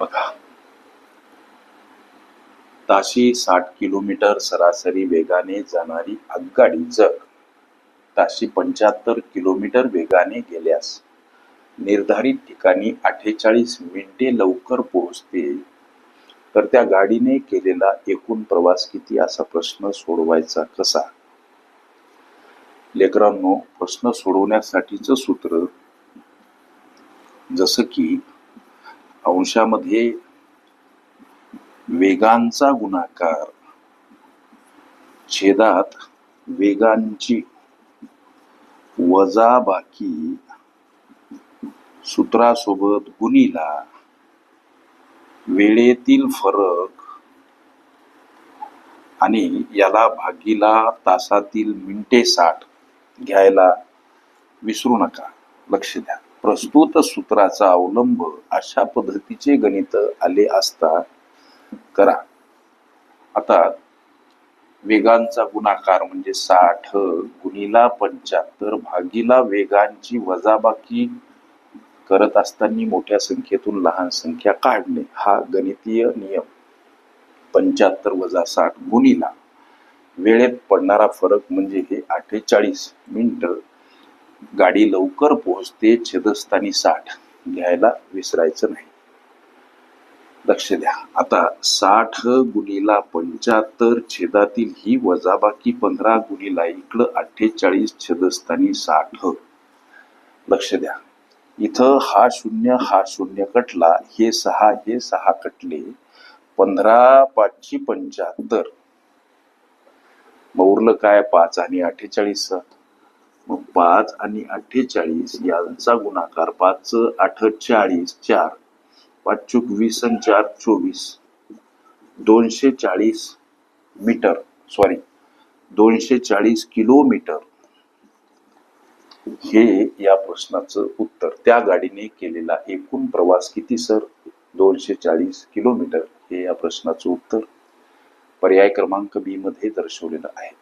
बघा. ताशी साठ किलोमीटर सरासरी वेगाने जाणारी आगगाडी जर ताशी पंच्याहत्तर किलोमीटर वेगाने गेल्यास निर्धारित ठिकाणी अठ्ठेचाळीस मिनिटे लवकर पोहोचते तर त्या गाडीने केलेला एकूण प्रवास किती असा प्रश्न सोडवायचा कसा? लेकरांनो प्रश्न सोडवण्यासाठीचं सूत्र जसं की अंशामध्ये वेगांचा गुणाकार छेदात वेगांची वजाबाकी सूत्रासोबत गुणीला वेळेतील फरक आणि याला भागीला तासातील मिनटे साठ घ्यायला विसरू नका. लक्ष द्या. प्रस्तुत सूत्राचा अवलंब अशा पद्धतीचे गणित आले असता करा. आता वेगांचा गुणाकार म्हणजे साठ गुणिला पंच्याहत्तर भागीला वेगांची वजाबाकी करत असताना मोठ्या संख्येतून लहान संख्या काढणे हा गणितीय नियम. पंच्याहत्तर वजा साठ गुणिला वेळेत पडणारा फरक म्हणजे हे अठ्ठेचाळीस मिनिट गाडी लवकर पोहोचते छेदस्थानी साठ. घ्यायला विसरायचं नाही. लक्ष द्या. आता साठ गुणीला पंच्याहत्तर छेदातील ही वजाबाकी पंधरा गुणीला इकडं अठ्ठेचाळीस छेदस्थानी साठ. लक्ष द्या. इथं हा शून्य हा शून्य कटला हे सहा हे सहा कटले पंधरा पाचशे पंच्याहत्तर. मग उरलं काय? पाच आणि अठ्ठेचाळीस. मग पाच आणि अठ्ठेचाळीस यांचा गुणाकार पाच अठ्ठेचाळीस चार. पाच चुक वीस आणि चार चोवीस. दोनशे चाळीस मीटर सॉरी दोनशे चाळीस किलोमीटर. हे या प्रश्नाचं उत्तर. त्या गाडीने केलेला एकूण प्रवास किती सर? दोनशे चाळीस किलोमीटर. हे या प्रश्नाचं उत्तर. पर्याय क्रमांक बी मध्ये दर्शवलेलं आहे.